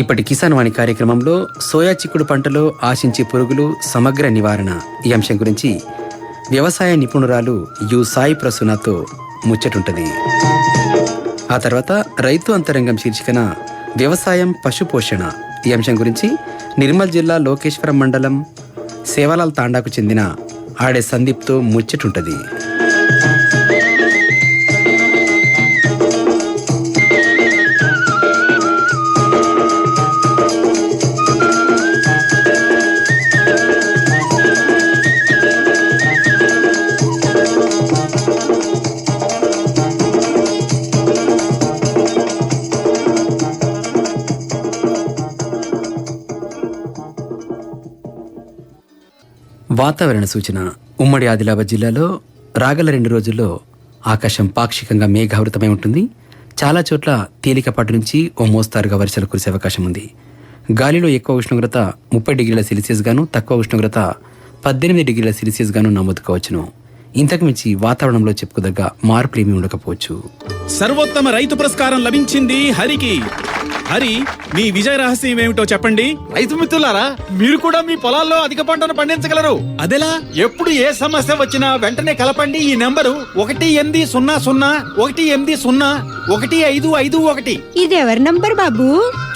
ఇప్పటి కిసాన్ వాణి కార్యక్రమంలో సోయా చిక్కుడు పంటలో ఆశించే పురుగులు సమగ్ర నివారణ. ఈ అంశం గురించి వ్యవసాయ నిపుణురాలు యు సాయి ప్రసూనతో ముచ్చటుంటది. ఆ తర్వాత రైతు అంతరంగం శీర్షికన వ్యవసాయం పశుపోషణ. ఈ అంశం గురించి నిర్మల్ జిల్లా లోకేశ్వరం మండలం సేవలాల్ తాండాకు చెందిన ఆడే సందీప్తో ముచ్చటుంటది. వాతావరణ సూచన. ఉమ్మడి ఆదిలాబాద్ జిల్లాలో రాగల రెండు రోజుల్లో ఆకాశం పాక్షికంగా మేఘావృతమై ఉంటుంది. చాలా చోట్ల తేలికపాటి నుంచి ఓ మోస్తారుగా వర్షాలు కురిసే అవకాశం ఉంది. గాలిలో ఎక్కువ ఉష్ణోగ్రత ముప్పై డిగ్రీల సెల్సియస్ గాను తక్కువ ఉష్ణోగ్రత పద్దెనిమిది డిగ్రీల సెల్సియస్ గాను నమోదుకోవచ్చును. ఇంతకుమించి ఇంతకు మించి వాతావరణంలో చెప్పుకోదగ్గ మార్పులేమీ ఉండకపోవచ్చు. సర్వోత్తమ రైతు పురస్కారం లభించింది హరికి. హరి మీ విజయ రహస్యం ఏమిటో చెప్పండి. రైతు మిత్రులారా మీరు కూడా మీ పొలాల్లో అధిక పంటను పండించగలరు. అదెలా? ఎప్పుడు ఏ సమస్య వచ్చినా వెంటనే కలపండి. ఈ నెంబరు ఒకటి ఎనిమిది సున్నా సున్నా ఒకటి ఎనిమిది సున్నా ఒకటి ఐదు ఐదు ఒకటి. ఇది ఎవరి నంబర్ బాబు?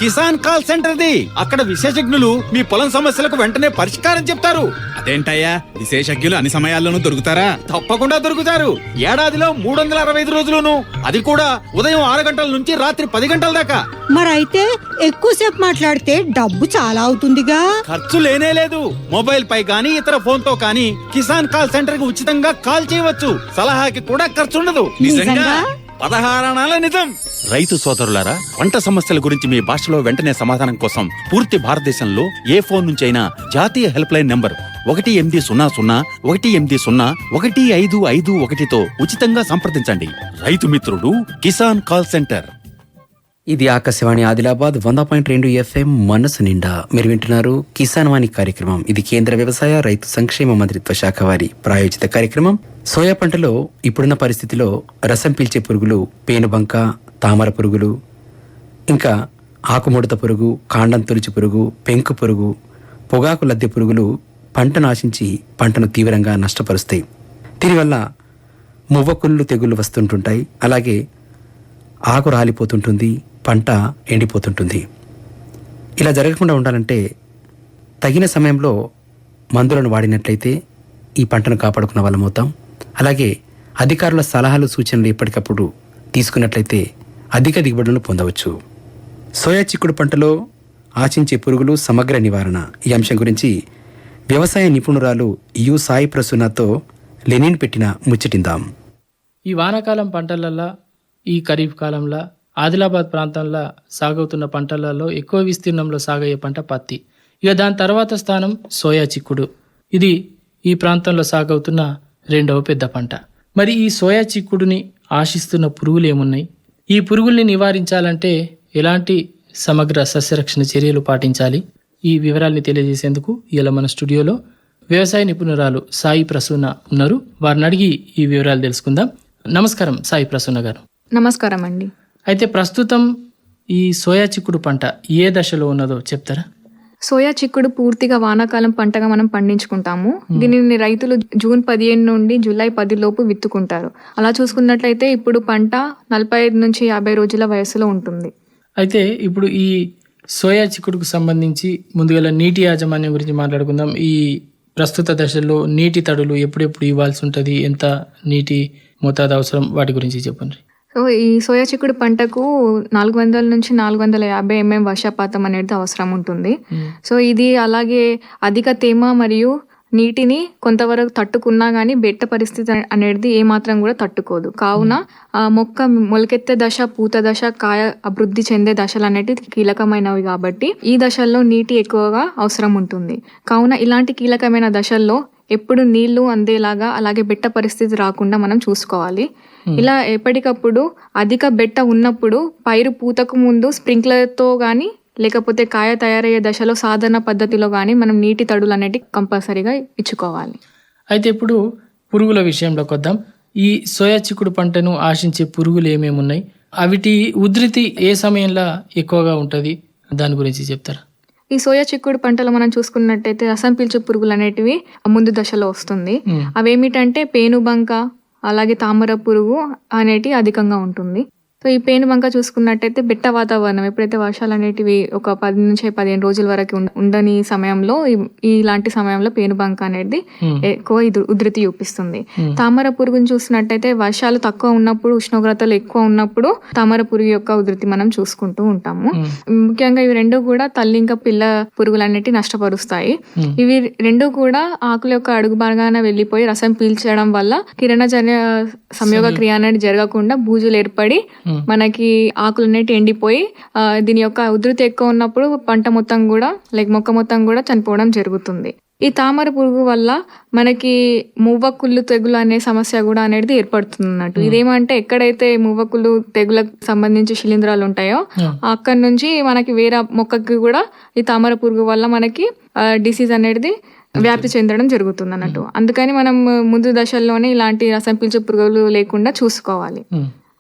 కిసాన్ కాల్ సెంటర్ ది అక్కడ విశేషజ్ఞులు మీ పొలం సమస్యలకు వెంటనే పరిష్కారం చెప్తారు. అదేంటయ్యా? విశేషజ్ఞులు అన్ని సమయాల్లోనూ దొరుకుతారా? తప్పకుండా దొరుకుతారు. ఏడాదిలో మూడు వందల అరవై ఐదు రోజులును అది కూడా ఉదయం ఆరు గంటల నుంచి రాత్రి పది గంటల దాకా. మరైతే ఎక్కువసేపు మాట్లాడితే డబ్బు చాలా అవుతుందిగా. ఖర్చు లేనే లేదు. మొబైల్ పై గానీ ఇతర ఫోన్తో కానీ కిసాన్ కాల్ సెంటర్కి ఉచితంగా కాల్ చేయవచ్చు. సలహాకి కూడా ఖర్చు ఉండదు నిజంగా? పదహారణాల నిజం. రైతు సోదరులారా పంట సమస్యల గురించి మీ భాషలో వెంటనే సమాధానం కోసం పూర్తి భారతదేశంలో ఏ ఫోన్ నుంచి అయినా జాతీయ హెల్ప్ లైన్ నంబర్ ఒకటి ఎనిమిది సున్నా సున్నా ఒకటి ఎనిమిది సున్నా ఒకటి ఐదు ఐదు ఒకటితో ఉచితంగా సంప్రదించండి. రైతు మిత్రుడు కిసాన్ కాల్ సెంటర్. ఇది ఆకాశవాణి ఆదిలాబాద్ వంద పాయింట్ రెండు ఎఫ్ఎం మనసు నిండా. మీరు వింటున్నారు కిసాన్ వాణి కార్యక్రమం. ఇది కేంద్ర వ్యవసాయ రైతు సంక్షేమ మంత్రిత్వ శాఖ వారి ప్రాయోజిత కార్యక్రమం. సోయా పంటలో ఇప్పుడున్న పరిస్థితిలో రసం పీల్చే పురుగులు పేనుబంక తామర పురుగులు ఇంకా ఆకుముడత పురుగు కాండం తొలిచి పురుగు పెంకు పురుగు పొగాకు లద్దె పురుగులు పంట నాశించి పంటను తీవ్రంగా నష్టపరుస్తాయి. దీనివల్ల మువ్వకుళ్ళు తెగుళ్ళు వస్తుంటుంటాయి. అలాగే ఆకు రాలిపోతుంటుంది పంట ఎండిపోతుంటుంది. ఇలా జరగకుండా ఉండాలంటే తగిన సమయంలో మందులను వాడినట్లయితే ఈ పంటను కాపాడుకున్న వాళ్ళం అవుతాం. అలాగే అధికారుల సలహాలు సూచనలు ఎప్పటికప్పుడు తీసుకున్నట్లయితే అధిక దిగుబడులను పొందవచ్చు. సోయా చిక్కుడు పంటలో ఆశించే పురుగులు సమగ్ర నివారణ. ఈ అంశం గురించి వ్యవసాయ నిపుణురాలు యు సాయి ప్రసూనతో లెనిన్ పెట్టిన ముచ్చటిందాం. ఈ వానాకాలం పంటలల్లో ఈ ఖరీఫ్ కాలంలో ఆదిలాబాద్ ప్రాంతంలో సాగవుతున్న పంటలలో ఎక్కువ విస్తీర్ణంలో సాగయ్యే పంట పత్తి. ఇక దాని తర్వాత స్థానం సోయా చిక్కుడు. ఇది ఈ ప్రాంతంలో సాగవుతున్న రెండవ పెద్ద పంట. మరి ఈ సోయా చిక్కుడుని ఆశిస్తున్న పురుగులు ఏమున్నాయి? ఈ పురుగుల్ని నివారించాలంటే ఎలాంటి సమగ్ర సస్యరక్షణ చర్యలు పాటించాలి? ఈ వివరాల్ని తెలియజేసేందుకు ఇలా మన స్టూడియోలో వ్యవసాయ నిపుణురాలు సాయి ప్రసూన ఉన్నారు. వారిని అడిగి ఈ వివరాలు తెలుసుకుందాం. నమస్కారం సాయి ప్రసూన గారు. నమస్కారం అండి. అయితే ప్రస్తుతం ఈ సోయా చిక్కుడు పంట ఏ దశలో ఉన్నదో చెప్తారా? సోయా చిక్కుడు పూర్తిగా వానాకాలం పంటగా మనం పండించుకుంటాము. దీనిని రైతులు జూన్ పదిహేను నుండి జూలై పది లోపు విత్తుకుంటారు. అలా చూసుకున్నట్లయితే ఇప్పుడు పంట నలభై ఐదు నుంచి యాభై రోజుల వయసులో ఉంటుంది. అయితే ఇప్పుడు ఈ సోయా చిక్కుడుకు సంబంధించి ముందుగా నీటి యాజమాన్యం గురించి మాట్లాడుకుందాం. ఈ ప్రస్తుత దశలో నీటి తడులు ఎప్పుడెప్పుడు ఇవ్వాల్సి ఉంటుంది? ఎంత నీటి మోతాదు అవసరం? వాటి గురించి చెప్పండి. సో ఈ సోయా చిక్కుడు పంటకు నాలుగు వందల నుంచి నాలుగు వందల యాభై ఎంఎం వర్షపాతం అనేది అవసరం ఉంటుంది. సో ఇది అలాగే అధిక తేమ మరియు నీటిని కొంతవరకు తట్టుకున్నా గానీ బెట్ట పరిస్థితి అనేది ఏమాత్రం కూడా తట్టుకోదు. కావున ఆ మొక్క మొలకెత్తే దశ పూత దశ కాయ అభివృద్ధి చెందే దశలు అనేటివి కీలకమైనవి కాబట్టి ఈ దశల్లో నీటి ఎక్కువగా అవసరం ఉంటుంది. కావున ఇలాంటి కీలకమైన దశల్లో ఎప్పుడు నీళ్ళు అందేలాగా అలాగే బెట్ట పరిస్థితి రాకుండా మనం చూసుకోవాలి. ఇలా ఎప్పటికప్పుడు అధిక బెట్ట ఉన్నప్పుడు పైరు పూతకు ముందు స్ప్రింక్లర్తో గానీ లేకపోతే కాయ తయారయ్యే దశలో సాధారణ పద్ధతిలో కానీ మనం నీటి తడులు అనేటివి కంపల్సరీగా ఇచ్చుకోవాలి. అయితే ఇప్పుడు పురుగుల విషయంలోకి వద్దాం. ఈ సోయా చిక్కుడు పంటను ఆశించే పురుగులు ఏమేమి ఉన్నాయి అవిటి ఉధృతి ఏ సమయంలో ఎక్కువగా ఉంటుంది? దాని గురించి చెప్తారా? ఈ సోయా చిక్కుడు పంటలో మనం చూసుకున్నట్టయితే రసం పీల్చే పురుగులు అనేటివి ముందు దశలో వస్తుంది. అవేమిటంటే పేనుబంక అలాగే తామర పురుగు అనేటివి అధికంగా ఉంటుంది సో ఈ పేనుబంక చూసుకున్నట్టయితే బెట్ట వాతావరణం ఎప్పుడైతే వర్షాలు అనేటివి ఒక పది నుంచి పదిహేను రోజుల వరకు ఉండ- ఉండని సమయంలో ఈ- ఇలాంటి సమయంలో పేనుబంక అనేది మ్మ్. ఎక్కువ ఉధృతి చూపిస్తుంది మ్మ్. తామర పురుగుని చూసినట్టయితే వర్షాలు తక్కువ ఉన్నప్పుడు ఉష్ణోగ్రతలు ఎక్కువ ఉన్నప్పుడు తామర పురుగు యొక్క ఉధృతి మనం చూసుకుంటూ ఉంటాము మ్మ్. ముఖ్యంగా ఇవి రెండు కూడా తల్లి ఇంకా పిల్ల పురుగులు అనేటివి నష్టపరుస్తాయి. ఇవి రెండు కూడా ఆకుల యొక్క అడుగు భాగాన వెళ్ళిపోయి రసం పీల్చడం వల్ల కిరణజన్య సంయోగ క్రియ అనేది జరగకుండా బూజులు ఏర్పడి. మనకి ఆకులు అనేవి ఎండిపోయి దీని యొక్క ఉధృతి ఎక్కువ ఉన్నప్పుడు పంట మొత్తం కూడా లైక్ మొక్క మొత్తం కూడా చనిపోవడం జరుగుతుంది. ఈ తామర పురుగు వల్ల మనకి మువ్వ కుళ్ళు తెగులు అనే సమస్య కూడా అనేది ఏర్పడుతుంది అన్నట్టు ఇదేమంటే ఎక్కడైతే మువ్వ కుళ్ళు తెగులకు సంబంధించి శిలీంధ్రాలు ఉంటాయో. అక్కడ నుంచి మనకి వేరే మొక్కకి కూడా ఈ తామర పురుగు వల్ల మనకి డిసీజ్ అనేది వ్యాప్తి చెందడం జరుగుతుంది అన్నట్టు. అందుకని మనం ముందు దశల్లోనే ఇలాంటి రసం పీల్చే పురుగులు లేకుండా చూసుకోవాలి.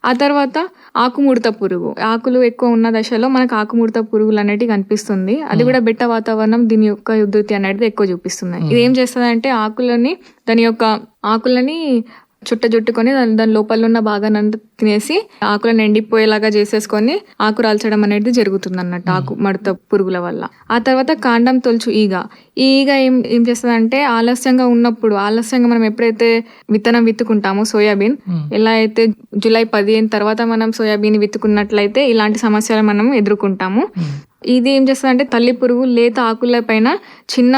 ఆ తర్వాత ఆకుముడత పురుగు. ఆకులు ఎక్కువ ఉన్న దశలో మనకు ఆకుముడత పురుగులు అనేటివి కనిపిస్తుంది. అది కూడా బెట్ట వాతావరణం దీని యొక్క ఉధృతి అనేది ఎక్కువ చూపిస్తుంది. ఇది ఏం చేస్తుంది అంటే ఆకులని దాని యొక్క ఆకులని చుట్ట చుట్టుకొని దాని దాని లోపల ఉన్న భాగాన్ని అంతా తినేసి ఆకులను ఎండిపోయేలాగా చేసేసుకొని ఆకు రాల్చడం అనేది జరుగుతుంది అన్నట్టు ఆకు మడత పురుగుల వల్ల. ఆ తర్వాత కాండం తొలుచు ఈగ. ఈ ఈగ ఏం ఏం చేస్తుంది అంటే ఆలస్యంగా ఉన్నప్పుడు ఆలస్యంగా మనం ఎప్పుడైతే విత్తనం విత్తుకుంటామో సోయాబీన్ ఎలా అయితే జూలై పదిహేను తర్వాత మనం సోయాబీన్ విత్తుకున్నట్లయితే ఇలాంటి సమస్యలు మనం ఎదుర్కొంటాము. ఇది ఏం చేస్తుందంటే తల్లి పురుగు లేత ఆకుల పైన చిన్న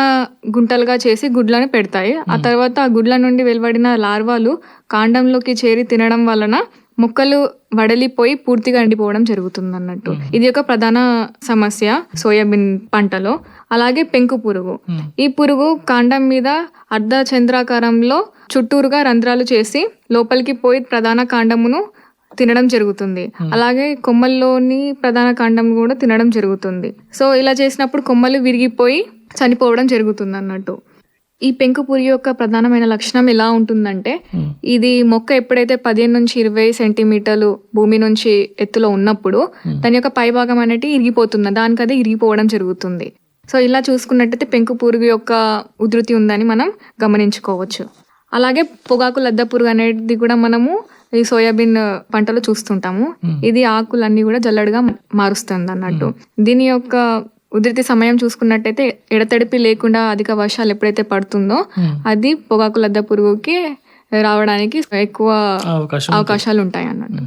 గుంటలుగా చేసి గుడ్లను పెడతాయి. ఆ తర్వాత ఆ గుడ్ల నుండి వెలువడిన లార్వాలు కాండంలోకి చేరి తినడం వలన మొక్కలు వడలిపోయి పూర్తిగా ఎండిపోవడం జరుగుతుంది అన్నట్టు ఇది ఒక ప్రధాన సమస్య సోయాబీన్ పంటలో. అలాగే పెంకు పురుగు. ఈ పురుగు కాండం మీద అర్ధ చంద్రాకారంలో చుట్టూరుగా రంధ్రాలు చేసి లోపలికి పోయి ప్రధాన కాండమును తినడం జరుగుతుంది. అలాగే కొమ్మల్లోని ప్రధాన కాండం కూడా తినడం జరుగుతుంది. సో ఇలా చేసినప్పుడు కొమ్మలు విరిగిపోయి చనిపోవడం జరుగుతుంది అన్నట్టు ఈ పెంకు పురుగు యొక్క ప్రధానమైన లక్షణం ఎలా ఉంటుందంటే ఇది మొక్క ఎప్పుడైతే పదిహేను నుంచి ఇరవై సెంటీమీటర్లు భూమి నుంచి ఎత్తులో ఉన్నప్పుడు దాని యొక్క పైభాగం అనేది ఇరిగిపోతుంది. దానికి అదే ఇరిగిపోవడం జరుగుతుంది. సో ఇలా చూసుకున్నట్టయితే పెంకు పురుగు యొక్క ఉధృతి ఉందని మనం గమనించుకోవచ్చు. అలాగే పొగాకు లద్ద పురుగు అనేది కూడా మనము ఈ సోయాబీన్ పంటలో చూస్తుంటాము. ఇది ఆకులన్నీ కూడా జల్లడుగా మారుస్తుంది అన్నట్టు దీని యొక్క ఉధృతి సమయం చూసుకున్నట్టయితే ఎడతడిపి లేకుండా అధిక వర్షాలు ఎప్పుడైతే పడుతుందో అది పొగాకు లద్ద పురుగుకి రావడానికి ఎక్కువ అవకాశం అవకాశాలు ఉంటాయి అన్నట్టు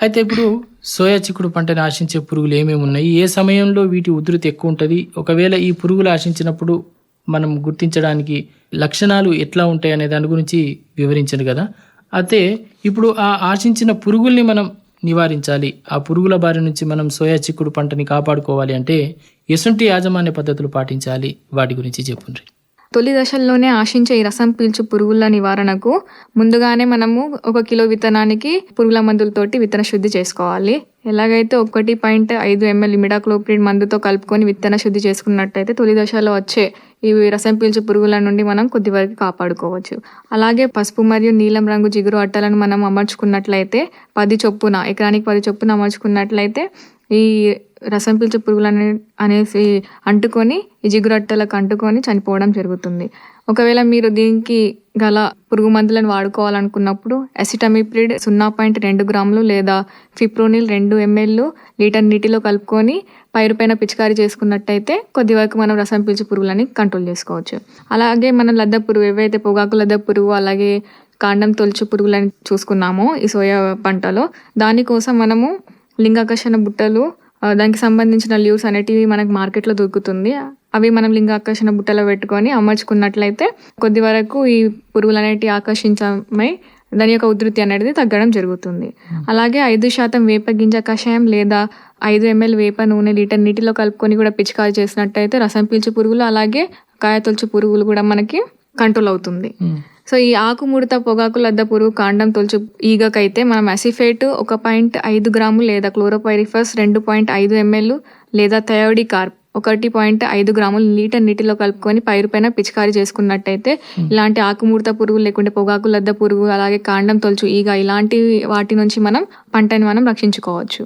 అయితే ఇప్పుడు సోయా చిక్కుడు పంటని ఆశించే పురుగులు ఏమేమి ఉన్నాయి? ఏ సమయంలో వీటి ఉధృతి ఎక్కువ ఉంటుంది? ఒకవేళ ఈ పురుగులు ఆశించినప్పుడు మనం గుర్తించడానికి లక్షణాలు ఎట్లా ఉంటాయి అనే దాని గురించి వివరించాను కదా. అయితే ఇప్పుడు ఆ ఆశించిన పురుగుల్ని మనం నివారించాలి. ఆ పురుగుల బారి నుంచి మనం సోయా చిక్కుడు పంటని కాపాడుకోవాలి అంటే ఎసుంటి యాజమాన్య పద్ధతులు పాటించాలి. వాటి గురించి చెప్పుండ్రి. తొలి దశల్లోనే ఆశించే ఈ రసం పీల్చు పురుగుల నివారణకు ముందుగానే మనము ఒక కిలో విత్తనానికి పురుగుల మందులతోటి విత్తన శుద్ధి చేసుకోవాలి. ఎలాగైతే ఒకటి పాయింట్ ఐదు ఎంఎల్ మిడాక్లోప్రిడ్ మందుతో కలుపుకొని విత్తన శుద్ధి చేసుకున్నట్టయితే తొలి దశలో వచ్చే ఇవి రసం పీల్చు పురుగుల నుండి మనం కొద్ది వరకు కాపాడుకోవచ్చు. అలాగే పసుపు మరియు నీలం రంగు జిగురు అట్టలను మనం అమర్చుకున్నట్లయితే పది చొప్పున ఎకరానికి పది చొప్పున అమర్చుకున్నట్లయితే ఈ రసం పీల్చే పురుగులు అనే అనేసి అంటుకొని ఈ జిగురట్టలకు అంటుకొని చనిపోవడం జరుగుతుంది. ఒకవేళ మీరు దీనికి గల పురుగు మందులను వాడుకోవాలనుకున్నప్పుడు ఎసిటమిప్రిడ్ సున్నా పాయింట్ రెండు గ్రాములు లేదా ఫిప్రోనిల్ రెండు ఎంఎల్ లీటర్ నీటిలో కలుపుకొని పైరుపైన పిచికారీ చేసుకున్నట్టయితే కొద్ది వరకు మనం రసం పీల్చే పురుగులని కంట్రోల్ చేసుకోవచ్చు. అలాగే మనం లద్ద పురుగు ఏవైతే పొగాకు లద్ద పురుగు అలాగే కాండం తొలుచు పురుగులని చూసుకున్నామో ఈ సోయా పంటలో దానికోసం మనము లింగాకర్షణ బుట్టలు దానికి సంబంధించిన లీవ్స్ అనేటివి మనకు మార్కెట్లో దొరుకుతుంది. అవి మనం లింగాకర్షణ బుట్టలో పెట్టుకొని అమర్చుకున్నట్లయితే కొద్ది వరకు ఈ పురుగులు అనేటివి ఆకర్షించమై దాని యొక్క ఉధృతి అనేది తగ్గడం జరుగుతుంది. అలాగే ఐదు శాతం వేప గింజ కషాయం లేదా ఐదు ఎంఎల్ వేప నూనె లీటర్ నీటిలో కలుపుకొని కూడా పిచికారి చేసినట్టయితే రసం పీల్చు పురుగులు అలాగే కాయ తొలుచు పురుగులు కూడా మనకి కంట్రోల్ అవుతుంది. సో ఈ ఆకు ముడత పొగాకు లద్ద పురుగు కాండం తొలుచు ఈగకైతే మనం అసిఫేట్ ఒక పాయింట్ ఐదు గ్రాములు లేదా క్లోరోపైరిఫస్ రెండు పాయింట్ ఐదు ఎంఎల్ లేదా థయోడి కార్ప్ ఒకటి పాయింట్ ఐదు గ్రాములు లీటర్ నీటిలో కలుపుకొని పైరు పైన పిచికారీ చేసుకున్నట్టయితే ఇలాంటి ఆకుముడత పురుగు లేకుంటే పొగాకు లద్ద పురుగు అలాగే కాండం తొలుచు ఈగ ఇలాంటి వాటి నుంచి మనం పంటని మనం రక్షించుకోవచ్చు.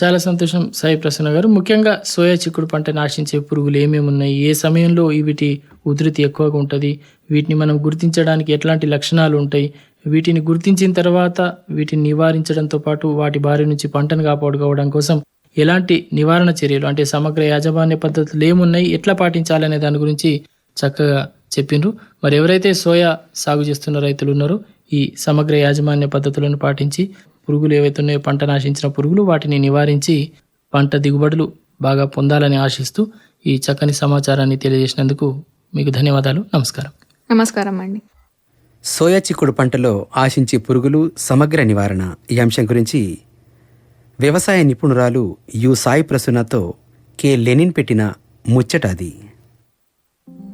చాలా సంతోషం సాయి ప్రసన్న గారు. ముఖ్యంగా సోయా చిక్కుడు పంట నాశించే పురుగులు ఏమేమి ఉన్నాయి ఏ సమయంలో వీటి ఉధృతి ఎక్కువగా ఉంటుంది? వీటిని మనం గుర్తించడానికి ఎట్లాంటి లక్షణాలు ఉంటాయి? వీటిని గుర్తించిన తర్వాత వీటిని నివారించడంతో పాటు వాటి బారి నుంచి పంటను కాపాడుకోవడం కోసం ఎలాంటి నివారణ చర్యలు? అంటే సమగ్ర యాజమాన్య పద్ధతులు ఏమున్నాయి? ఎట్లా పాటించాలనే దాని గురించి చక్కగా చెప్పిండ్రు. మరి ఎవరైతే సోయా సాగు చేస్తున్న రైతులు ఉన్నారో ఈ సమగ్ర యాజమాన్య పద్ధతులను పాటించి పురుగులు ఏవైతే ఉన్నాయో పంట నాశించిన పురుగులు వాటిని నివారించి పంట దిగుబడులు బాగా పొందాలని ఆశిస్తూ ఈ చక్కని సమాచారాన్ని తెలియజేసినందుకు మీకు ధన్యవాదాలు. నమస్కారం. నమస్కారం అండి సోయా చిక్కుడు పంటలో ఆశించే పురుగులు సమగ్ర నివారణ ఈ అంశం గురించి వ్యవసాయ నిపుణురాలు యు సాయి ప్రసన్నతో కె లెనిన్ పెట్టిన ముచ్చట అది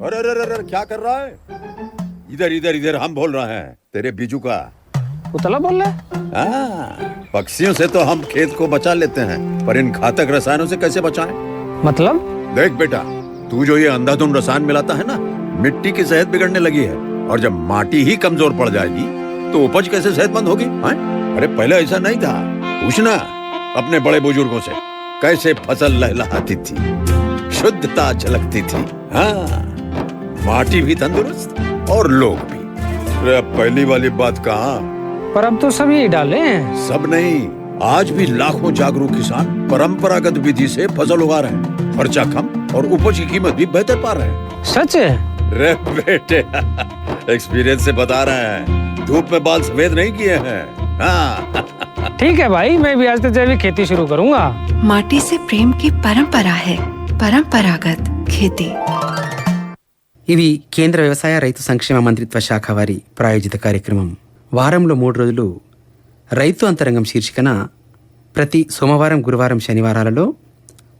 अरे अरे अरे अरे, क्या कर रहा है इधर इधर इधर हम बोल रहे हैं तेरे बीजू का उतला बोल रहा है हाँ, पक्षियों से तो हम खेत को बचा लेते हैं पर इन घातक रसायनों से कैसे बचाएं? मतलब देख बेटा तू जो ये अंधाधुंध रसायन मिलाता है ना मिट्टी की सेहत बिगड़ने लगी है और जब माटी ही कमज़ोर पड़ जाएगी तो उपज कैसे सेहतमंद होगी हाँ? अरे पहले ऐसा नहीं था। पूछना अपने बड़े बुज़ुर्गों से कैसे फ़सल लहलहाती थी? शुद्धता झलकती थी। हाँ माटी भी तंदुरुस्त और लोग भी। अरे पहली वाली बात कहा? पर अब तो सभी डाले हैं। सब नहीं आज भी लाखों जागरूक किसान परंपरागत विधि से फ़सल उगा रहे हैं। खर्चा कम और उपज की कीमत भी बेहतर पा रहे हैं। सच है? रे बेटे एक्सपीरियंस से बता रहे हैं धूप में बाल सफेद नहीं किए हैं हाँ ठीक है भाई मैं भी आज से जैविक खेती शुरू करूंगा माटी से प्रेम की परंपरा है परंपरागत खेती ఇది కేంద్ర వ్యవసాయ రైతు సంక్షేమ మంత్రిత్వ శాఖ వారి ప్రాయోజిత కార్యక్రమం వారంలో మూడు రోజులు రైతు అంతరంగం శీర్షికన ప్రతి సోమవారం గురువారం శనివారాలలో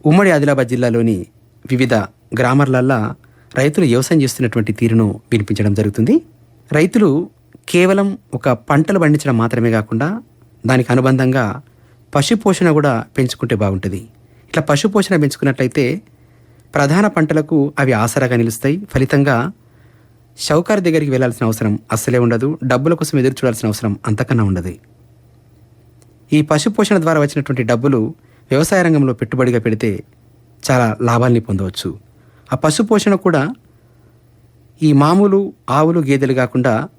ఉమ్మడి ఆదిలాబాద్ జిల్లాలోని వివిధ గ్రామాలల్లో రైతులు వ్యవసాయం చేస్తున్నటువంటి తీరును వినిపించడం జరుగుతుంది. రైతులు కేవలం ఒక పంటలు పండించడం మాత్రమే కాకుండా దానికి అనుబంధంగా పశుపోషణ కూడా పెంచుకుంటే బాగుంటుంది. ఇట్లా పశుపోషణ పెంచుకున్నట్లయితే ప్రధాన పంటలకు అవి ఆసరాగా నిలుస్తాయి. ఫలితంగా షౌకార్ దగ్గరికి వెళ్ళాల్సిన అవసరం అస్సలే ఉండదు. డబ్బుల కోసం ఎదురు చూడాల్సిన అవసరం అంతకన్నా ఉండదు. ఈ పశుపోషణ ద్వారా వచ్చినటువంటి డబ్బులు వ్యవసాయ రంగంలో పెట్టుబడిగా పెడితే చాలా లాభాల్ని పొందవచ్చు. ఆ పశుపోషణ కూడా ఈ మామూలు ఆవులు గేదెలు కాకుండా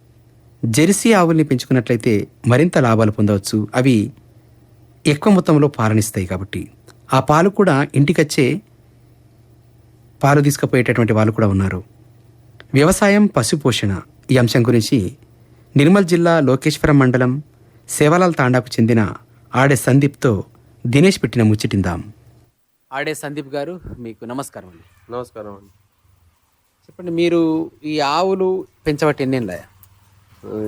జెర్సీ ఆవుల్ని పెంచుకున్నట్లయితే మరింత లాభాలు పొందవచ్చు. అవి ఎక్కువ మొత్తంలో పాలనిస్తాయి కాబట్టి. ఆ పాలు కూడా ఇంటికొచ్చే పాలు తీసుకుపోయేటటువంటి వాళ్ళు కూడా ఉన్నారు. వ్యవసాయం పశుపోషణ ఈ అంశం గురించి నిర్మల్ జిల్లా లోకేశ్వరం మండలం సేవలాల్ తాండాకు చెందిన ఆడే సందీప్తో దినేష్ పెట్టిన ముచ్చటిందాం. ఆడే సందీప్ గారు మీకు నమస్కారం అండి. నమస్కారం అండి. చెప్పండి మీరు ఈ ఆవులు పెంచబట్టి ఎన్నేళ్ళ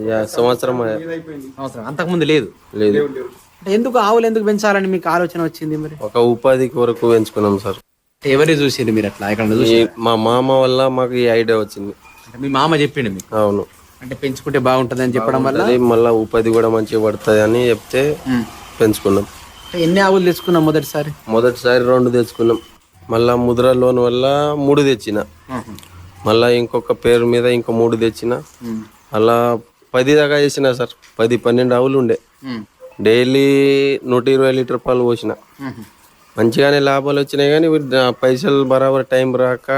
యా, సంవత్సరం అవసరం అంతకుముందు లేదు? లేదు. అంటే ఎందుకు ఆవులు ఎందుకు పెంచాలని మీకు ఆలోచన వచ్చింది మరి? ఒక ఉపాధి కొరకు పెంచుకున్నాం సార్. ఎవరిని చూసిండు మీరు అట్లా? ఎక్కడ చూసి మా మామ వల్ల మాకు ఈ ఐడియా వచ్చింది. అంటే మీ మామ చెప్పిండు మీకు? అవును. అంటే పెంచుకుంటే బాగుంటుంది అని చెప్పడం వల్ల? అది మళ్ళా ఉపాధి కూడా మంచిగా పడుతుంది అని చెప్తే పెంచుకున్నాం. ఎన్ని ఆవులు తెచ్చుకున్నాం మొదటిసారి? మొదటిసారి రెండు తెచ్చుకున్నాం. మళ్ళా ముద్ర లోన్ వల్ల మూడు తెచ్చిన. మళ్ళా ఇంకొక పేరు మీద ఇంకో మూడు తెచ్చిన. అలా పది దాకా చేసిన సార్. పది పన్నెండు ఆవులు ఉండే. డైలీ నూట ఇరవై లీటర్ పాలు పోసిన. మంచిగానే లాభాలు వచ్చినాయి కానీ పైసలు బరాబర్ టైం రాక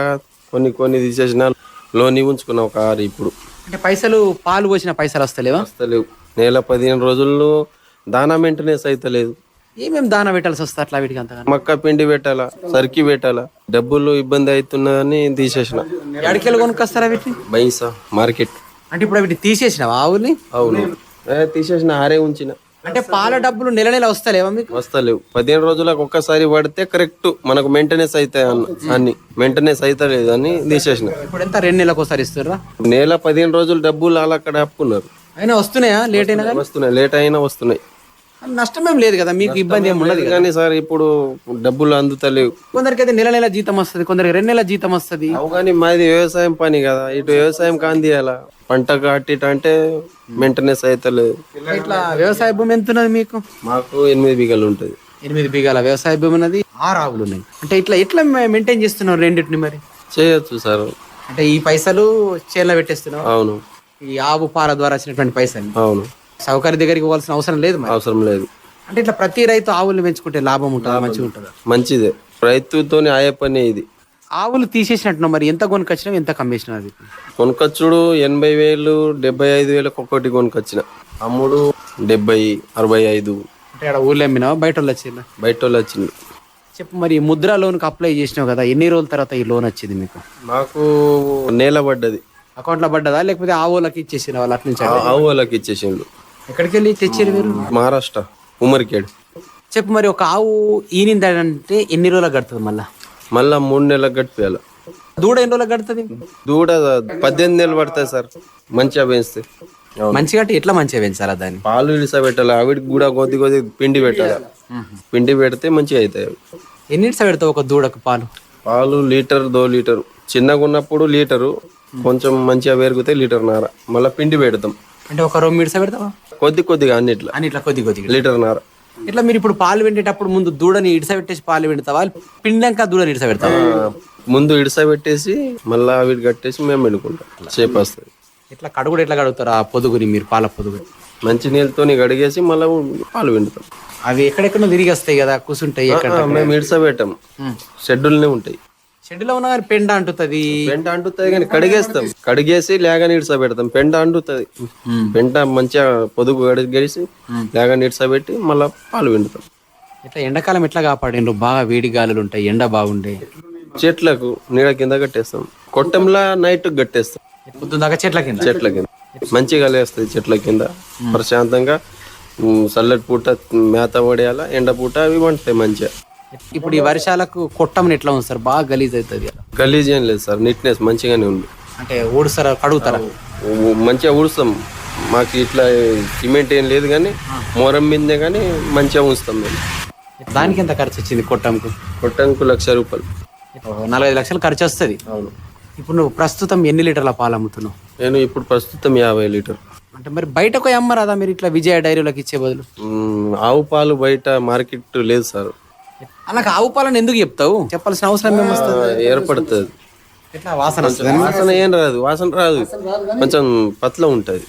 కొన్ని కొన్ని తీసేసిన లోన్ ఉంచుకున్నా ఒక ఆరు ఇప్పుడు. అంటే పైసలు పాలు పోసిన పైసలు వస్తలేవా? వస్తలేవు. నెల పదిహేను రోజుల్లో దానా మెయింటెనెన్స్ అయితలేదు. ఏమేమి దాన పెట్టాల్సి వస్తుంది అట్లా వీటికి అంతగా మక్క పిండి పెట్టాలా సరికి పెట్టాలా డబ్బులు ఇబ్బంది అవుతున్నదని తీసేసిన. ఎడకెళ్ళి కొనుక్కొస్తారా వీటిని? బైసా మార్కెట్. అంటే ఇప్పుడు వీటిని తీసేసినావా ఆవుల్ని అవును. ఏ, తీసేసిన హారే ఉంచిన. అంటే పాల డబ్బులు నెల నెల వస్తలేవా మీకు? వస్తలేవు. పదిహేను రోజులకు ఒక్కసారి పడితే కరెక్ట్ మనకు మెయింటెనెన్స్ అవుతాయి అన్న అన్ని. మెయింటెనెన్స్ అవుతలేదు అని తీసేసిన. ఇప్పుడు ఎంత? రెండు నెలలకు ఒకసారి ఇస్తారా? నెల పదిహేను రోజులు డబ్బులు అలా అక్కడ ఆపుకున్నారు అయినా వస్తున్నాయా? లేట్ అయినా కానీ? వస్తున్నాయి. లేట్ అయినా వస్తున్నాయి. నష్టమేం లేదు కదా మీకు ఇబ్బంది ఏమి ఉండదు కానీ సార్ ఇప్పుడు డబ్బులు అందుతలేవు. కొందరికి అయితే నెల నెల జీతం వస్తుంది కొందరికి రెండు నెలల జీతం వస్తుంది. కానీ మాది వ్యవసాయం పని కదా ఇటు వ్యవసాయం కాందియాల. పంట కట్టిట అంటే మెయింటెనెన్స్ అవుతలేదు ఇట్లా వ్యవసాయ భూమి ఎంత ఉన్నది మీకు? మాకు ఎనిమిది బిగలు ఉంటుంది. ఎనిమిది బిగాల వ్యవసాయ భూమి ఉన్నది ఆరు ఆవులు ఉన్నాయి. అంటే ఇట్లా ఎట్లా మెయింటైన్ చేస్తున్నారు రెండింటిని మరి? చేయొచ్చు సార్. అంటే ఈ పైసలు చేనులో పెట్టేస్తున్నావు? అవును. ఈ ఆవు పాల ద్వారా వచ్చినటువంటి పైసలు. అవును. సౌకర్య దగ్గరికి పోవాల్సిన అవసరం లేదు మరి. అవసరం లేదు. అంటే ఇట్లా ప్రతి రైతు ఆవులు పెంచుకుంటే లాభం ఉంటుందా? మంచిగా ఉంటుందా? మంచిదే. రైతుతోని ఆయే పని ఇది. ఆవులు తీసేసినట్టు మరి. ఎంత కొనుకొచ్చినావు ఎంత కమ్మేసినావు అది? కొనుకొచ్చుడు ఎనభై వేలు డెబ్బై ఐదు వేలకు ఒక్కొక్కటి కొనుకొచ్చిన. అమ్ముడు డెబ్బై అరవై ఐదు. అంటే ఆడ ఊళ్ళో అమ్మినావా? బయట వాళ్ళు వచ్చిందా బయట వాళ్ళు వచ్చింది చెప్పు మరి ముద్రా లోన్కి అప్లై చేసినావు కదా ఎన్ని రోజుల తర్వాత ఈ లోన్ వచ్చింది మీకు? మాకు నేల పడ్డది. అకౌంట్లో పడ్డదా? లేకపోతే ఆవులకి ఇచ్చేసిన వాళ్ళు అట్నుంచి ఆ- ఆవు వాళ్ళకి ఇచ్చేసిండు ఎక్కడికి వెళ్ళి తెచ్చారు మీరు? మహారాష్ట్ర ఉమరికేడు చెప్పు మరి ఒక ఆవు ఈనిందంటే ఎన్ని రోజులకు గడుతుంది మళ్ళా? మళ్ళా మూడు నెలలకు గడిపేయాలి. దూడ ఎన్ని రోజులకు గడుతుంది? దూడ పద్దెనిమిది నెలలు పడతాయి సార్ మంచిగా పెంచితే మంచిగా అంటే ఎట్లా మంచిగా పెంచాలా దాన్ని? పాలు ఇడిసా పెట్టాలి ఆవిడకి కూడా కొద్ది కొద్ది పిండి పెట్టాలి. పిండి పెడితే మంచిగా అవుతాయి అవి. ఎన్నిటిసా పెడతావు ఒక దూడకు పాలు? పాలు లీటర్ దో లీటరు. చిన్నగా ఉన్నప్పుడు లీటరు కొంచెం మంచిగా పెరిగితే లీటర్ నార. మళ్ళీ పిండి పెడతాం. అంటే ఒక రెండు మిడిసా పెడతావా? కొద్ది కొద్దిగా అన్నిట్లా. అని ఇట్లా కొద్ది కొద్దిగా. లీటర్ నార. ఇట్లా మీరు ఇప్పుడు పాలు వెండేటప్పుడు ముందు దూడని ఇడిస పెట్టేసి పాలు వెండుతావా? పిండాక దూడని ఇడిస పెడతావా? ముందు ఇడిసా పెట్టేసి మళ్ళీ అవి కట్టేసి మేము వెళ్ళుకుంటాం చేప వస్తుంది ఇట్లా కడుగుడు ఎట్లా కడుగుతారు ఆ పొదుగుని మీరు పాల పొదుగు మంచి నీళ్ళతో కడిగేసి మళ్ళీ పాలు పిండుతాం అవి ఎక్కడెక్కడో తిరిగి వస్తాయి కదా కూర్చుంటాయి మేము ఇడిసా పెట్టాం. షెడ్యూల్నే ఉంటాయి. షెడ్యూల్లో ఉన్న కానీ పెండ అంటుతుంది. పెంట అంటుతుంది కానీ కడిగేస్తాం. కడిగేసి లేగా ఇడిసా పెడతాం పెంట అంటుతుంది. పెంట మంచిగా పొదుగు కడిగేసి లేగా ఇడిసా పెట్టి మళ్ళీ పాలు పిండుతాం. ఇట్లా ఎండాకాలం ఎట్లా కాపాడిండ్రు? బాగా వేడి గాలులు ఉంటాయి ఎండ బాగుండే. చెట్లకు నీడ కింద కట్టేస్తాం. కొట్టంలా నైట్ కట్టేస్తాం. పొద్దున్న దాకా చెట్ల కింద? చెట్ల కింద. మంచిగా లేస్తాయి చెట్ల కింద. ప్రశాంతంగా చల్లటి పూట మేత పడేయాల ఎండ పూట అవి వండుతాయి మంచిగా. ఇప్పుడు ఈ వర్షాలకు కొట్టమని ఎట్లా ఉంది సార్? బాగా గలీజ్ అవుతుంది కదా. గలీజ్ ఏం లేదు సార్ నీట్నెస్ మంచిగానే ఉంది. అంటే ఊడుస్తారా కడుగుతారా? మంచిగా ఊడుస్తాం. మాకు ఇట్లా సిమెంట్ ఏం లేదు కానీ మొరం మీదనే కానీ మంచిగా ఉంచుతాం మేము. దానికి ఎంత ఖర్చు వచ్చింది కొట్టంకు? కొట్టంకు లక్ష రూపాయలు. నలభై లక్షలు ఖర్చు వస్తుంది. అవును. ఇప్పుడు నువ్వు ప్రస్తుతం ఎన్ని లీటర్ల పాలు అమ్ముతున్నావు? నేను ఇప్పుడు ప్రస్తుతం యాభై లీటర్ అంటే మరి బయటకు అమ్మరాదా మీరు ఇట్లా విజయ డైరీలకు ఇచ్చే బదులు? ఆవు పాలు బయట మార్కెట్ లేదు సార్. అలా ఆవు పాలను ఎందుకు చెప్తావు? చెప్పాల్సిన అవసరం ఏమొస్తుంది ఏర్పడుతుంది. ఎట్లా? వాసన వస్తుంది? వాసన ఏం రాదు. వాసన రాదు. కొంచెం పత్ల ఉంటుంది.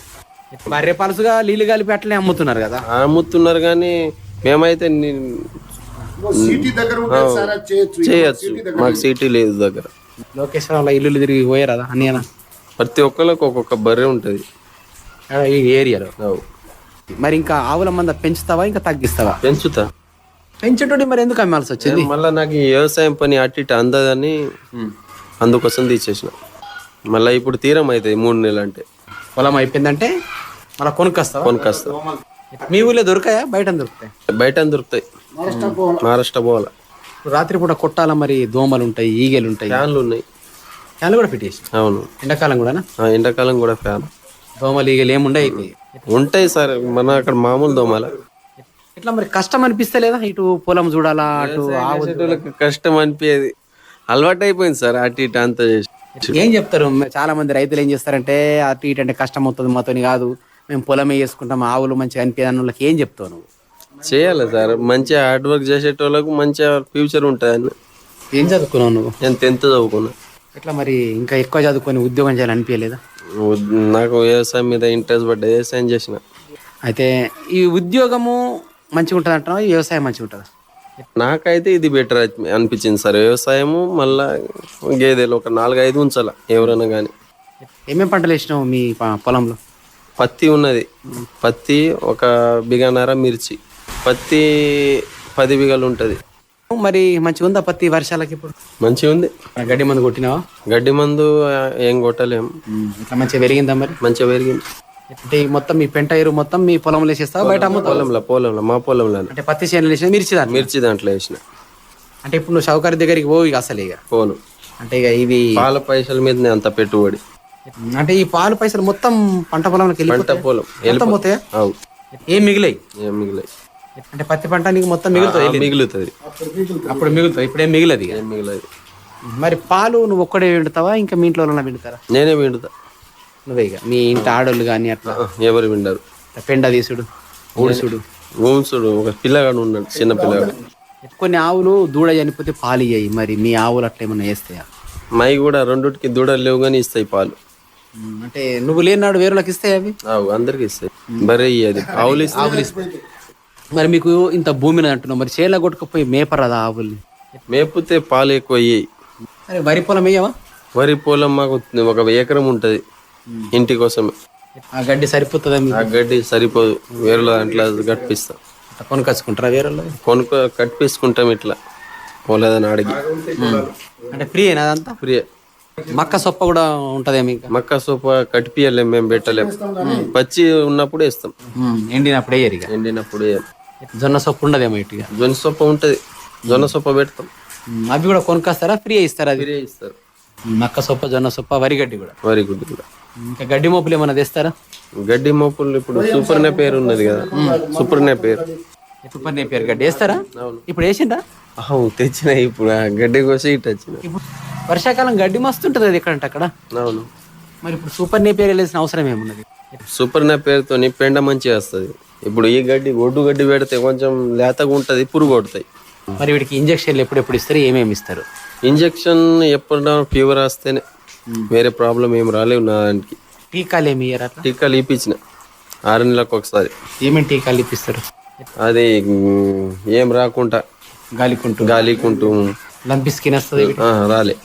బర్రె పలుసుగా నీళ్ళు కలిపి అట్లనే అమ్ముతున్నారు కదా? అమ్ముతున్నారు కానీ మేమైతే ని- ఆ, చేయొచ్చు. మాకు సిటీ లేదు దగ్గర. లోకేశ్వరంలో ఇల్లు తిరిగి పోయారా? అన్నయ్యనా ప్రతి ఒక్కరికి ఒక్కొక్క బర్రె ఉంటుంది. ఈ ఏరియాలో. మరి ఇంకా ఆవుల మంద పెంచుతావా? ఇంకా తగ్గిస్తావా? పెంచుతా. పెంచుతుంటే మరి ఎందుకు అమ్మాల్సి వచ్చింది? మళ్ళీ నాకు ఈ వ్యవసాయం పని అటు ఇటు అందదని అందుకోసం తీసేసిన. మళ్ళీ ఇప్పుడు తీరం అవుతాయి మూడు నెలలు అంటే. పొలం అయిపోయిందంటే మళ్ళీ కొనుక్కొస్తావా? కొనుకొస్తా మీ ఊళ్ళో దొరకాయా? బయట దొరుకుతాయి? బయట దొరుకుతాయి? మహారాష్ట్ర పోవాలా? ఇప్పుడు రాత్రిపూట కొట్టాల మరి దోమలు ఉంటాయి ఈగలు ఉంటాయి? ఫ్యాన్లు ఉన్నాయి. ఫ్యాన్లు కూడా పెట్టేసి? అవును. ఎండాకాలం కూడా ఆ, ఎండాకాలం కూడా ఫ్యాన్. దోమలు ఈగలు ఏముండయి? ఉంటాయి సార్ మన అక్కడ మామూలు దోమల. ఇట్లా మరి కష్టం అనిపిస్తే లేదా ఇటు పొలం చూడాలా అటు ఆవు చేసేటోళ్ళకి కష్టం అనిపించేది అలవాటు అయిపోయింది సార్ అటు ఇటు అంతా చేసి. ఏం చెప్తారు? మ- చాలా మంది రైతులు ఏం చేస్తారంటే అటు ఇటు అంటే కష్టం అవుతుంది మాతోని కాదు. మేము పొలమే చేసుకుంటాం ఆవులు మంచిగా అనిపించని వాళ్ళకి ఏం చెప్తావు నువ్వు? చేయాలి సార్. మంచిగా హార్డ్ వర్క్ చేసేటోళ్ళకు మంచిగా ఫ్యూచర్ ఉంటుందని. ఏం చదువుకున్నావు నువ్వు? నేను టెన్త్ చదువుకున్నా. ఇట్లా మరి ఇంకా ఎక్కువ చదువుకొని ఉద్యోగం చేయాలని అనిపించలేదా ఉద్- నాకు వ్యవసాయం మీద ఇంట్రెస్ట్ పడ్డా వ్యవసాయం చేసిన. అయితే ఈ ఉద్యోగము మంచిగా ఉంటుంది అంటున్నావు వ్యవసాయం మంచిగా ఉంటుందా నాకైతే ఇది బెటర్ అనిపించింది సార్. వ్యవసాయము మళ్ళా గేదెలు ఒక నాలుగు ఐదు ఉంచాల ఎవరైనా కానీ ఏమేం పంటలు వేసినావు మీ పొలంలో? పత్తి ఉన్నది. పత్తి ఒక బిగనార మిర్చి. పత్తి పది బిగలు ఉంటుంది. మరి మంచిగా ఉందా పత్తి వర్షాలకి ఇప్పుడు? మంచిగా ఉంది గడ్డి మందు కొట్టినావా? గడ్డి మందు ఏం కొట్టలేం. ఇట్లా మంచిగా పెరిగిందా మరి? మంచిగా పెరిగింది. అంటే ఈ మొత్తం మీ పెంట ఎరువు మొత్తం మీ పొలంలో వేసేస్తావా? బయట పొలంలో పొలంలో మా పొలంలో అంటే పత్తి చేనులు వేసిన మిర్చి దాంట్లో? మిర్చి దాంట్లో వేసిన. అంటే ఇప్పుడు నువ్వు షౌకరి దగ్గరికి పోవు ఇక అసలు ఇక? పోను. అంటే ఇక ఇది పాల పైసల మీదనే అంత పెట్టుబడి. అంటే ఈ పాలు పైసలు మొత్తం పంట పొలంలోకి పంట వెళ్ళిపోతాయా? పొలం. మొత్తం పోతాయా? అవు ఏం మిగిలాయి? ఏం మిగిలాయి? అంటే పత్తి పంట నీకు మొత్తం మిగులుతుంది మిగులుతుంది అప్పుడు మిగులుతుంది ఇప్పుడు ఏం మిగిలదు ఇక? ఏం మిగిలేదు. మరి పాలు నువ్వు ఒక్కడే విండుతావా? ఇంకా మీ ఇంట్లో వాళ్ళని విండుతారా? నేనే విండుతా. నువ్వే ఇక. మీ ఇంటి ఆడోళ్ళు కానీ అట్లా. ఎవరు విండరు. పెండ తీసుడు ఊడుసుడు ఓంసుడు ఒక పిల్లగాడు ఉన్నాడు చిన్న పిల్లగాడు. కొన్ని ఆవులు దూడ చనిపోతే పాలు ఇయ్యాయి. మరి మీ ఆవులు అట్లా ఏమన్నా వేస్తాయా? మై కూడా రెండుటికి దూడలు లేవు కానీ ఇస్తాయి పాలు. అంటే నువ్వు లేనాడు వేరేలకు ఇస్తాయి అవి? అందరికి ఇస్తాయి. బరే ఇయ్యది. ఆవులు ఇస్తాయి. మరి మీకు ఇంత భూమిని అంటున్నావు. మరి చేల కొట్టుకుపోయి మేపరాదా ఆవుల్ని? మేపితే పాలు ఎక్కువ అయ్యాయి వరి పొలం వేయవా? వరి పొలం మాకు ఒక ఎకరం ఉంటది. ఇంటి కోసమే. ఆ గడ్డి సరిపోతుందా మీకు? ఆ గడ్డి సరిపోదు. వేరే దాంట్లో కట్టిస్తాం అట్లా కొనుకొచ్చుకుంటారా వేరే కొనుక్కో కట్టిపించుకుంటాం ఇట్లా. పోలేదని అడిగి. అంటే ఫ్రీ అయినా అదంతా? ఫ్రీ మక్క సొప్ప కూడా ఉంటదేమో ఇంకా మక్క సోప కట్టిపియలేం మేము పెట్టలేం. పచ్చి ఉన్నప్పుడు వేస్తాం. ఎండినప్పుడు వేయరు ఇక. ఎండినప్పుడు వేయం. జొన్న సొప్పు ఉండదేమో ఇటుగా జొన్న సొప్ప ఉంటది. జొన్న సొప్ప పెడతాం. అవి కూడా కొనుక్కొస్తారా ఫ్రీ ఇస్తారా అది? ఫ్రీ ఇస్తారు. మక్క సొప్ప జొన్న సొప్ప వరి గడ్డి కూడా. వరి గుడ్డు కూడా. ఇంకా గడ్డి మోపులు ఏమైనా తెస్తారా? గడ్డి మోపులు ఇప్పుడు సూపర్ నే పేరు ఉన్నది కదా. సూపర్ నే పేరు. సూపర్ నేపియర్ గడ్డి వేస్తారా? ఇప్పుడు వేసిండ్రా? అవును తెచ్చిన ఇప్పుడు ఆ గడ్డి కోసి ఇటు వచ్చిన. ఇప్పుడు వర్షాకాలం గడ్డి మస్తు ఉంటుంది అది ఎక్కడంటే అక్కడ. అవును. మరి ఇప్పుడు సూపర్ నేపియర్ వెళ్ళాల్సిన అవసరం ఏమున్నది? సూపర్ నే పేరుతోని పెండ మంచిగా వస్తుంది. ఇప్పుడు ఈ గడ్డి ఒడ్డు గడ్డి పెడితే కొంచెం లేతగా ఉంటది పురుగు కొడతాయి. మరి వీడికి ఇంజక్షన్లు ఎప్పుడెప్పుడు ఇస్తారు? ఏమేమి ఇస్తారు? ఇంజెక్షన్ ఎప్పుడు ఫీవర్ వస్తేనే వేరే ప్రాబ్లం ఏం రాలేవు నా దానికి. టీకాలు ఏమి ఇయ్యరు? టీకాలు ఇప్పించిన. ఆరు నెలలకు ఒకసారి. ఏమేమి టీకాలు ఇప్పిస్తారు? అది ఏం రాకుండా. గాలికుంటూ. గాలికుంటూ. లంపి స్కిన్ వస్తుంది ఆ, రాలే.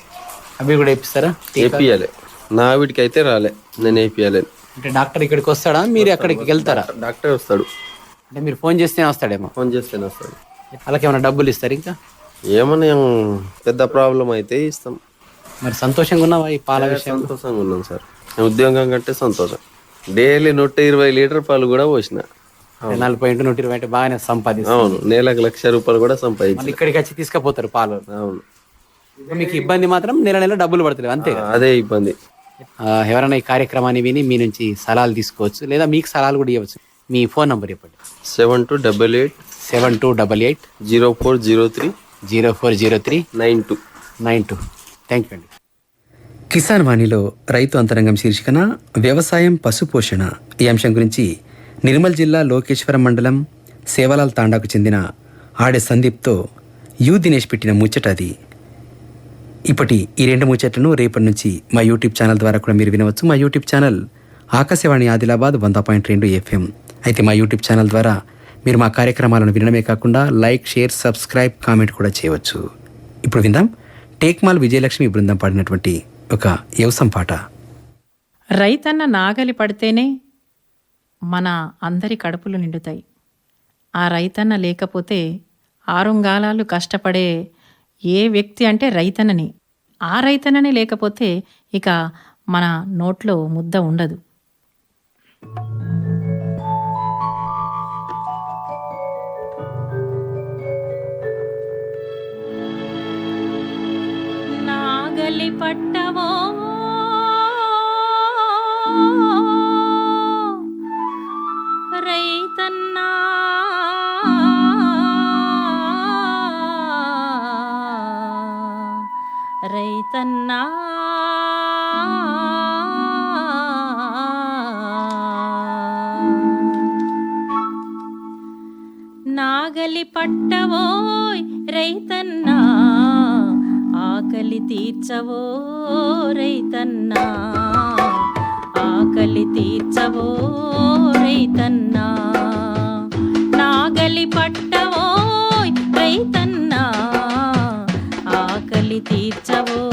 అవి కూడా ఇప్పిస్తారా? వేపియాలి నా వీటికి అయితే రాలే. నేను వేపియాలి అంటే డాక్టర్ ఇక్కడికి వస్తాడా? మీరు అక్కడికి వెళ్తారా? డాక్టర్ వస్తాడు. అంటే మీరు ఫోన్ చేస్తేనే వస్తాడేమో? ఫోన్ చేస్తేనే వస్తాడు. వాళ్ళకి ఏమైనా డబ్బులు ఇస్తారు ఇంకా? ఏమన్నా పెద్ద ప్రాబ్లం అయితే ఇస్తాం. మరి సంతోషంగా ఉన్నావా ఈ పాల విషయం సంతోషంగా ఉన్నాం సార్. ఉద్యోగం కంటే సంతోషం. డైలీ నూట ఇరవై లీటర్ పాలు కూడా పోసిన. నలభై ఇంటూ నూట ఇరవై అంటే బాగానే సంపాదిస్తారు అవును నెలకు లక్ష రూపాయలు కూడా సంపాదించిన. మళ్ళీ ఇక్కడికి వచ్చి తీసుకుపోతారు పాలు. అవును. మీకు ఇబ్బంది మాత్రం నెల నెల డబ్బులు పడుతుంది అంతే అదే ఇబ్బంది. ఎవరైనా ఈ కార్యక్రమాన్ని విని మీ నుంచి సలహాలు తీసుకోవచ్చు లేదా మీకు సలహాలు కూడా ఇవ్వచ్చు. మీ ఫోన్ నంబర్ చెప్పండి. Seven two double eight seven two double eight zero four zero three zero four zero three nine two. Nine two thank you అండి. కిసాన్ వాణిలో రైతు అంతరంగం శీర్షికన వ్యవసాయం పశుపోషణ. ఈ అంశం గురించి నిర్మల్ జిల్లా లోకేశ్వరం మండలం సేవలాల్ తాండాకు చెందిన ఆడే సందీప్తో యు దినేష్ పెట్టిన ముచ్చట అది. ఇప్పటి ఈ రెండు ముచ్చట్లను రేపటి నుంచి మా యూట్యూబ్ ఛానల్ ద్వారా కూడా మీరు వినవచ్చు. మా యూట్యూబ్ ఛానల్ ఆకాశవాణి ఆదిలాబాద్ వంద పాయింట్ రెండు ఎఫ్ఎం. అయితే మా యూట్యూబ్ ఛానల్ ద్వారా మీరు మా కార్యక్రమాలను వినడమే కాకుండా లైక్ షేర్ సబ్స్క్రైబ్ కామెంట్ కూడా చేయవచ్చు. ఇప్పుడు విందాం. టేక్మాల్ విజయలక్ష్మి బృందం పాడినటువంటి ఒక యవసం పాట. రైతన్న నాగలి పడితేనే మన అందరి కడుపులు నిండుతాయి. ఆ రైతన్న లేకపోతే ఆరుంగాలాలు కష్టపడే ఏ వ్యక్తి అంటే రైతన్నని? ఆ రైతన్ననే లేకపోతే ఇక మన నోట్లో ముద్ద ఉండదు. నాగలి పట్టవో. రైతన్నా. రైతన్నా. నాగలి పట్టవోయ్ రైతన్నా. ఆకలి తీర్చవో రైతన్నా? ఆకలి తీర్చవో రైతన్నా? నాగలి పట్టవో రైతన్నా? ఆకలి తీర్చవో